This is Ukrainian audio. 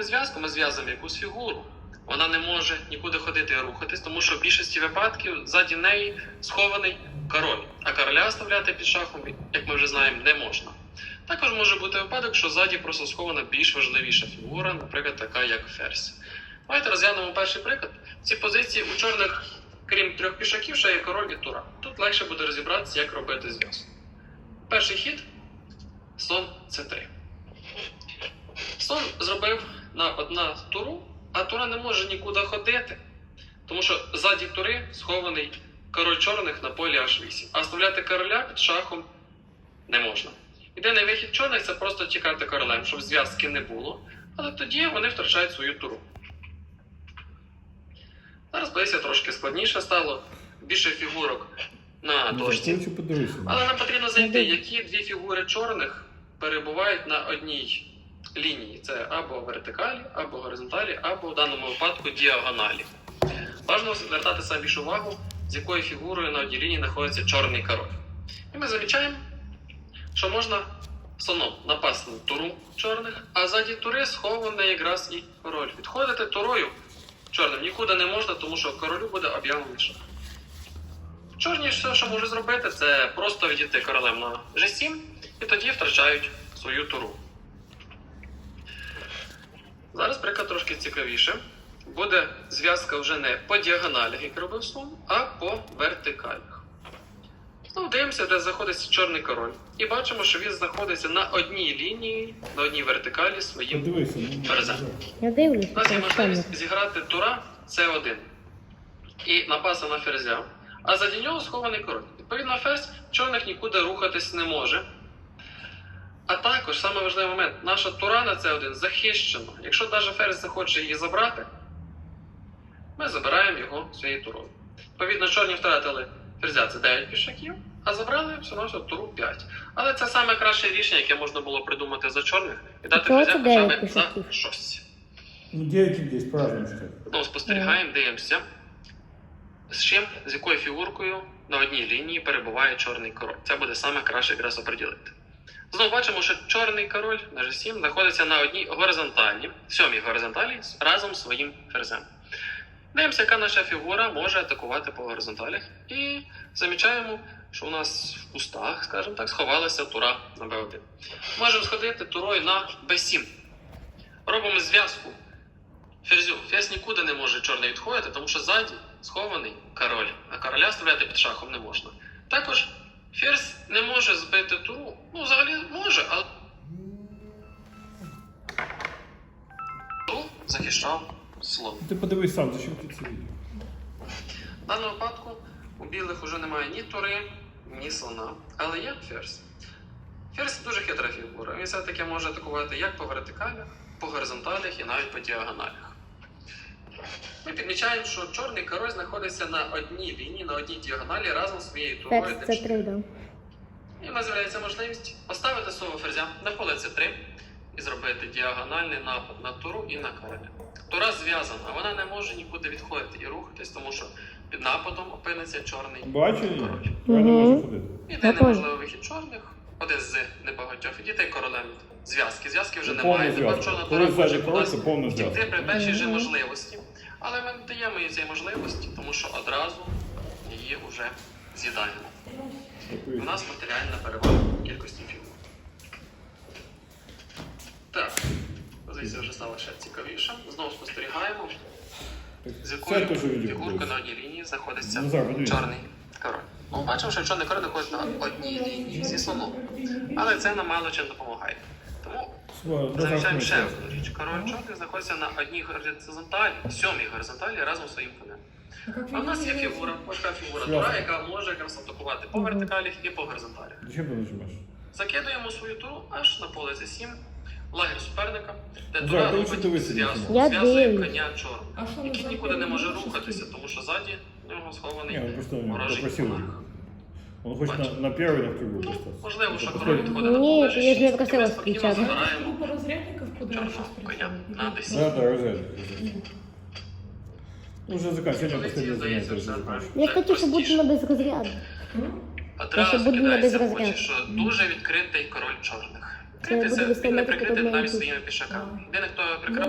робимо зв'язку, ми зв'язуємо якусь фігуру. Вона не може нікуди ходити і рухатись, тому що в більшості випадків ззаді неї схований король, а короля оставляти під шахом, як ми вже знаємо, не можна. Також може бути випадок, що ззаді просто схована більш важливіша фігура, наприклад, така як ферзь. Давайте розглянемо перший приклад. В цій позиції у чорних, крім трьох пішаків, ще є король і тура. Тут легше буде розібратися, як робити зв'язку. Перший хід слон С3. Зробив напад туру, а тура не може нікуди ходити, тому що ззаді тури схований король чорних на полі H8. А оставляти короля під шахом не можна. Єдиний вихід чорних це просто тікати королем, щоб зв'язки не було, але тоді вони втрачають свою туру. Зараз позиція трошки складніше стало, більше фігурок на дошці. Але нам потрібно знайти, які дві фігури чорних перебувають на одній лінії. Це або вертикалі, або горизонталі, або в даному випадку діагоналі. Важливо звертати більш увагу, з якою фігурою на одній лінії знаходиться чорний король. І ми замічаємо, що можна слоном напасти на туру чорних, а ззаді тури схований якраз і король. Відходити турою чорним нікуди не можна, тому що королю буде об'явлений шах. Чорні все, що можуть зробити, це просто відійти королем на G7 і тоді втрачають свою туру. Зараз приклад трошки цікавіше. Буде зв'язка вже не по діагоналях, як робив слон, а по вертикалях. Знову дивимося, де знаходиться чорний король. І бачимо, що він знаходиться на одній лінії, на одній вертикалі своїм. Подивися. ну, Я дивлюсь, У нас є можливість зіграти тура С1 і напасти на ферзя, а заді нього схований король. Відповідно, ферзь чорних нікуди рухатись не може. А також саме важливий момент, наша тура на С1 захищена. Якщо навіть ферзь захоче її забрати, ми забираємо його своєю турою. Відповідно, чорні втратили ферзя це 9 пішаків, а забрали всього навсього туру 5. Але це саме краще рішення, яке можна було придумати за чорних, і дати Чого ферзя це хоча б за щось. Ну, 9 і 10, по-разному читати. Знову спостерігаємо, дивимося, з чим, з якою фігуркою на одній лінії перебуває чорний король. Це буде саме краще якраз оприділити. Знову бачимо, що чорний король на G7 знаходиться на одній горизонталі, сьомій горизонталі разом з своїм ферзем. Дивимося, яка наша фігура може атакувати по горизонталях. І замічаємо, що у нас в кустах, скажімо так, сховалася тура на B1. Можемо сходити турою на B7. Робимо зв'язку Ферзю, ферзь нікуди не може чорний відходити, тому що ззаді схований король, а короля стріляти під шахом не можна. Також ферзь не може збити туру. Ну, взагалі може, але захищав слон. Ти подивись сам, зачем ти це відео? В даному випадку у білих уже немає ні тури, ні слона, але є ферзь. Ферзь дуже хитра фігура. Він все-таки може атакувати як по вертикалях, по горизонталях і навіть по діагоналях. Підмічаємо, що чорний король знаходиться на одній лінії, на одній діагоналі разом з своєю турою. Тим, це 3, да. і в нас з'являється можливість поставити свого ферзя на поле С3 і зробити діагональний напад на туру і на короля. Тура зв'язана, вона не може нікуди відходити і рухатись, тому що під нападом опиниться чорний Бачу, ні? король. Я не можу ходити. Готові. можливий вихід чорних, один з небагатьох, і дітей королем зв'язки. Зв'язки вже немає. Тепер чорна Коли тура може ззаді король, це втікти при першій же можливості. Але ми не даємо їй цієї можливості, тому що одразу її вже з'їдаємо. У нас матеріальна перевага кількості фігур. Так, позиція вже стала ще цікавіша. Знову спостерігаємо, з якою фігуркою на одній лінії знаходиться Назар, чорний король. Ну, бачимо, що чорний король знаходиться на одній лінії зі слоном. Але це нам мало чим допомагає. Замічаємо ще одну річ. Король чорний знаходиться на одній горизонталі, сьомій горизонталі разом зі своїм конем. А в нас є фігура, така фігура тура, яка може якраз атакувати по вертикалях і по ти нажимаєш? Закидуємо свою туру аж на поле С7, лагер суперника, де тура робить зв'язку, зв'язує коня чорного, який нікуди не може рухатися, тому що ззаді нього схований меня ворожий монарх. Он хочет Бачу. на, на первый, на вторую Ну, можливо, що король відходить на Ні, поле я ж не просила і ми спокійно включати. Чорного коня на 10. Да, да. Ну, Уже здається, занятие все. Я хочу, щоб бути на безрозряду. Одразу Я ще на кидається в безрозряд. що дуже відкритий король чорних. Я це він не виставляти прикритий навіть своїми пішаками. Єдине, хто прикриває